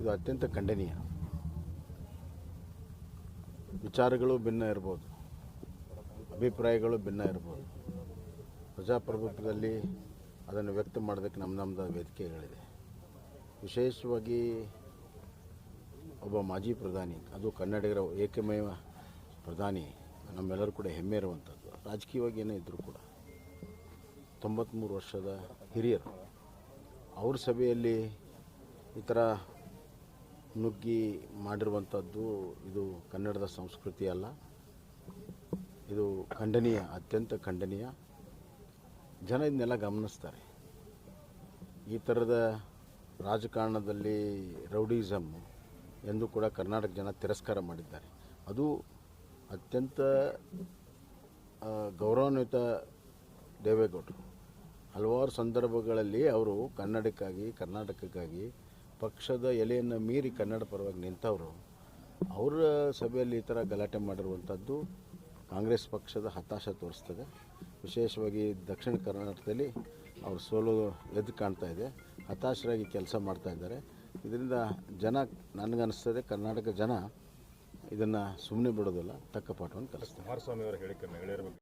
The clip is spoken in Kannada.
ಇದು ಅತ್ಯಂತ ಖಂಡನೀಯ. ವಿಚಾರಗಳು ಭಿನ್ನ ಇರ್ಬೋದು. ಅಭಿಪ್ರಾಯಗಳು ಭಿನ್ನ ಇರ್ಬೋದು. ಪ್ರಜಾಪ್ರಭುತ್ವದಲ್ಲಿ ಅದನ್ನು ವ್ಯಕ್ತ ಮಾಡೋದಕ್ಕೆ ನಮ್ಮ ನಮ್ಮದ ವೇದಿಕೆಗಳಿದೆ. ವಿಶೇಷವಾಗಿ ಒಬ್ಬ ಮಾಜಿ ಪ್ರಧಾನಿ, ಅದು ಕನ್ನಡಿಗರ ಏಕಮೇವ ಪ್ರಧಾನಿ, ನಮ್ಮೆಲ್ಲರೂ ಕೂಡ ಹೆಮ್ಮೆ ಇರುವಂಥದ್ದು. ರಾಜಕೀಯವಾಗಿ ಏನೇ ಇದ್ದರೂ ಕೂಡ. ತೊಂಬತ್ತ್ಮೂರು ವರ್ಷದ ಹಿರಿಯರು. ಅವ್ರ ಸಭೆಯಲ್ಲಿ ಈ ಥರ ನುಗ್ಗಿ ಮಾಡಿರುವಂಥದ್ದು ಇದು ಕನ್ನಡದ ಸಂಸ್ಕೃತಿ ಅಲ್ಲ. ಇದು ಖಂಡನೀಯ, ಅತ್ಯಂತ ಖಂಡನೀಯ. ಜನ ಇದನ್ನೆಲ್ಲ ಗಮನಿಸ್ತಾರೆ. ಈ ಥರದ ರಾಜಕಾರಣದಲ್ಲಿ ರೌಡಿಸಮ್ ಎಂದು ಕೂಡ ಕರ್ನಾಟಕ ಜನ ತಿರಸ್ಕಾರ ಮಾಡಿದ್ದಾರೆ. ಅದು ಅತ್ಯಂತ ಗೌರವಾನ್ವಿತ ದೇವೇಗೌಡರು. ಹಲವಾರು ಸಂದರ್ಭಗಳಲ್ಲಿ ಅವರು ಕನ್ನಡಕ್ಕಾಗಿ, ಕರ್ನಾಟಕಕ್ಕಾಗಿ ಪಕ್ಷದ ಎಲೆಯನ್ನು ಮೀರಿ ಕನ್ನಡ ಪರವಾಗಿ ನಿಂತವರು, ಅವರ ಸಭೆಯಲ್ಲಿ ಈ ಥರ ಗಲಾಟೆ ಮಾಡಿರುವಂಥದ್ದು ಕಾಂಗ್ರೆಸ್ ಪಕ್ಷದ ಹತಾಶ ತೋರಿಸ್ತದೆ. ವಿಶೇಷವಾಗಿ ದಕ್ಷಿಣ ಕರ್ನಾಟಕದಲ್ಲಿ ಅವ್ರ ಸೋಲು ಎದ್ದು ಕಾಣ್ತಾ ಇದೆ, ಹತಾಶರಾಗಿ ಕೆಲಸ ಮಾಡ್ತಾ ಇದ್ದಾರೆ. ಇದರಿಂದ ಜನ, ನನಗನ್ನಿಸ್ತದೆ ಕರ್ನಾಟಕ ಜನ ಇದನ್ನು ಸುಮ್ಮನೆ ಬಿಡೋದಿಲ್ಲ, ತಕ್ಕ ಪಾಠವನ್ನು ಕಲಿಸ್ತಾರೆ. ಕುಮಾರಸ್ವಾಮಿ ಅವರ ಹೇಳಿಕೆ ಮಹಿಳೆಯರ ಬಗ್ಗೆ